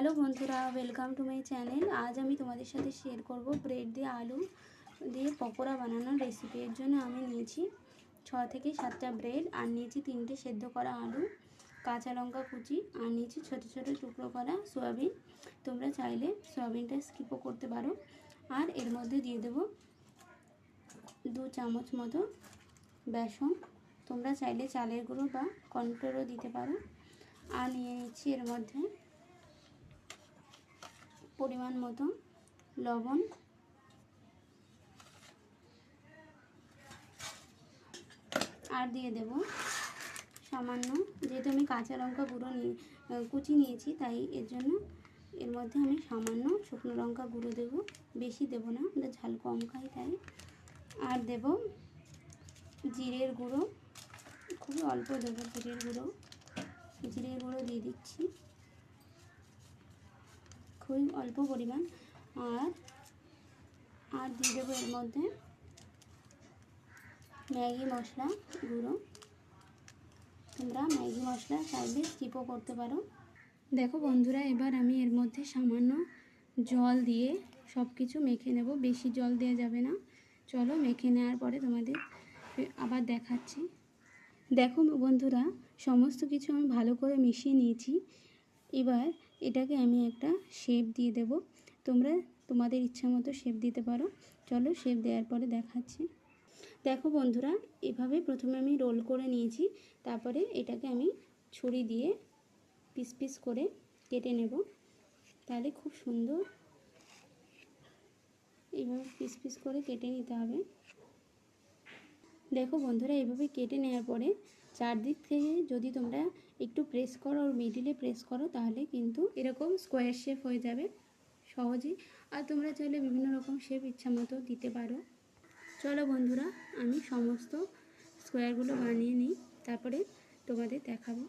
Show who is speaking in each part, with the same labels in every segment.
Speaker 1: Hello বন্ধুরা welcome to my channel আজ আমি তোমাদের সাথে শেয়ার করব ব্রেড দিয়ে আলু দিয়ে পকোড়া বানানোর রেসিপি এর জন্য আমি নিয়েছি ছ থেকে সাতটা ব্রেড আর নিয়েছি তিনটে সেদ্ধ করা আলু, কাঁচা লঙ্কা কুচি আর নিয়েছি ছোটো ছোটো টুকরো করা সয়াবিন। তোমরা চাইলে সয়াবিনটা স্কিপও করতে পারো। আর এর মধ্যে দিয়ে দেবো দু চামচ মতো বেসন। তোমরা চাইলে চালের গুঁড়ো বা কর্নফ্লোরও দিতে পারো। আর নিয়ে নিচ্ছি এর মধ্যে পরিমাণ মতো লবণ। আর দিয়ে দেব সামান্য, যেহেতু আমি কাঁচা লঙ্কা গুঁড়ো নিয়ে কুচি নিয়েছি, তাই এর জন্য এর মধ্যে আমি সামান্য শুকনো লঙ্কা গুঁড়ো দেব। বেশি দেব না, আমরা ঝাল কম খাই তাই। আর দেব জিরের গুঁড়ো, খুবই অল্প দেবো জিরের গুঁড়ো। জিরের গুঁড়ো দিয়ে দিচ্ছি। খুবই অল্প পরিমাণ। আর আর দিয়ে দেবো এর মধ্যে ম্যাগি মশলা গুঁড়ো। তোমরা ম্যাগি মশলা চাইলে স্কিপও করতে পারো। দেখো বন্ধুরা, এবার আমি এর মধ্যে সামান্য জল দিয়ে সব কিছু মেখে নেব। বেশি জল দেওয়া যাবে না। চলো মেখে নেওয়ার পরে তোমাদের আবার দেখাচ্ছি। দেখো বন্ধুরা, সমস্ত কিছু আমি ভালো করে মিশিয়ে নিয়েছি। এবার এটাকে আমি একটা শেপ দিয়ে দেব। তোমরা তোমাদের ইচ্ছা মতো শেপ দিতে পারো। চলো শেপ দেওয়ার পরে দেখাচ্ছি। দেখো বন্ধুরা, এভাবে প্রথমে আমি রোল করে নিয়েছি, তারপরে এটাকে আমি ছুরি দিয়ে পিস পিস করে কেটে নেব। তাহলে খুব সুন্দর এইভাবে পিস পিস করে কেটে নিতে হবে। দেখো বন্ধুরা, এভাবে কেটে নেওয়ার পরে চারদিক থেকে যদি তোমরা একটু প্রেস করো ওর মিডিলে প্রেস করো, তাহলে কিন্তু এরকম স্কোয়ার শেপ হয়ে যাবে সহজেই। আর তোমরা চাইলে বিভিন্ন রকম শেপ ইচ্ছা মতো দিতে পারো। চলো বন্ধুরা, আমি সমস্ত স্কোয়ারগুলো বানিয়ে নিই, তারপরে তোমাদের দেখাবো।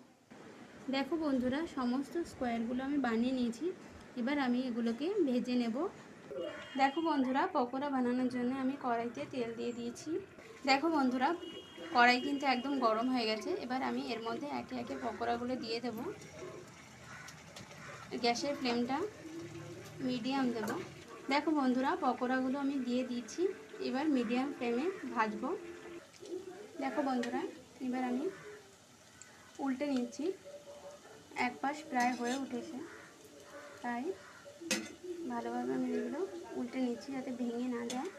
Speaker 1: দেখো বন্ধুরা, সমস্ত স্কোয়ারগুলো আমি বানিয়ে নিয়েছি। এবার আমি এগুলোকে ভেজে নেব। দেখো বন্ধুরা, পকোড়া বানানোর জন্য আমি কড়াইতে তেল দিয়ে দিয়েছি। দেখো বন্ধুরা কড়াই কিন্তু একদম গরম হয়ে গেছে। এবার আমি এর মধ্যে একে একে পকোড়াগুলো দিয়ে দেব। গ্যাসের ফ্লেমটা মিডিয়াম দেব। দেখো বন্ধুরা, পকোড়াগুলো আমি দিয়ে দিয়েছি। এবার মিডিয়াম ফ্লেমে ভাজবো। দেখো বন্ধুরা, এবার আমি উল্টে নিচ্ছি। এক পাশ প্রায় হয়ে উঠেছে। তাই ভালোভাবে আমি এগুলো উল্টে নিচ্ছি যাতে ভেঙে না যায়।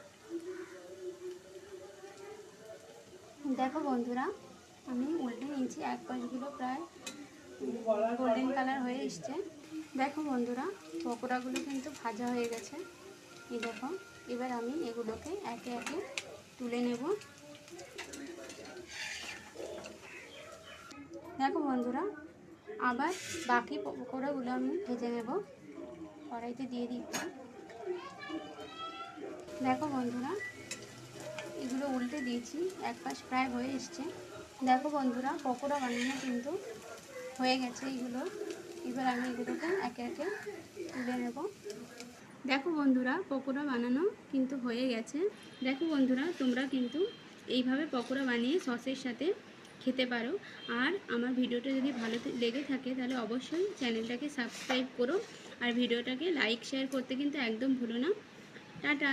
Speaker 1: দেখো বন্ধুরা, আমি উল্টে নিয়েছি এক পাশগুলো প্রায় গোল্ডেন কালার হয়ে এসছে। দেখো বন্ধুরা, পকোড়াগুলো কিন্তু ভাজা হয়ে গেছে। এই দেখো, এবার আমি এগুলোকে একে একে তুলে নেব। দেখো বন্ধুরা, আবার বাকি পকোড়াগুলো আমি ভেজে নেব। কড়াইতে দিয়ে দিচ্ছি। দেখো বন্ধুরা এগুলো উল্টে দিয়েছি, এক পাশ প্রায় হয়ে এসছে। দেখো বন্ধুরা, পকোড়া বানানো কিন্তু হয়ে গেছে এগুলো। এবার আমি এগুলোকে একে একে তুলে নেব। দেখো বন্ধুরা, পকোড়া বানানো কিন্তু হয়ে গেছে। দেখো বন্ধুরা, তোমরা কিন্তু এইভাবে পকোড়া বানিয়ে সসের সাথে খেতে পারো। আর আমার ভিডিওটা যদি ভালো লেগে থাকে, তাহলে অবশ্যই চ্যানেলটাকে সাবস্ক্রাইব করো। আর ভিডিওটাকে লাইক, শেয়ার করতে কিন্তু একদম ভুলো না। টাটা!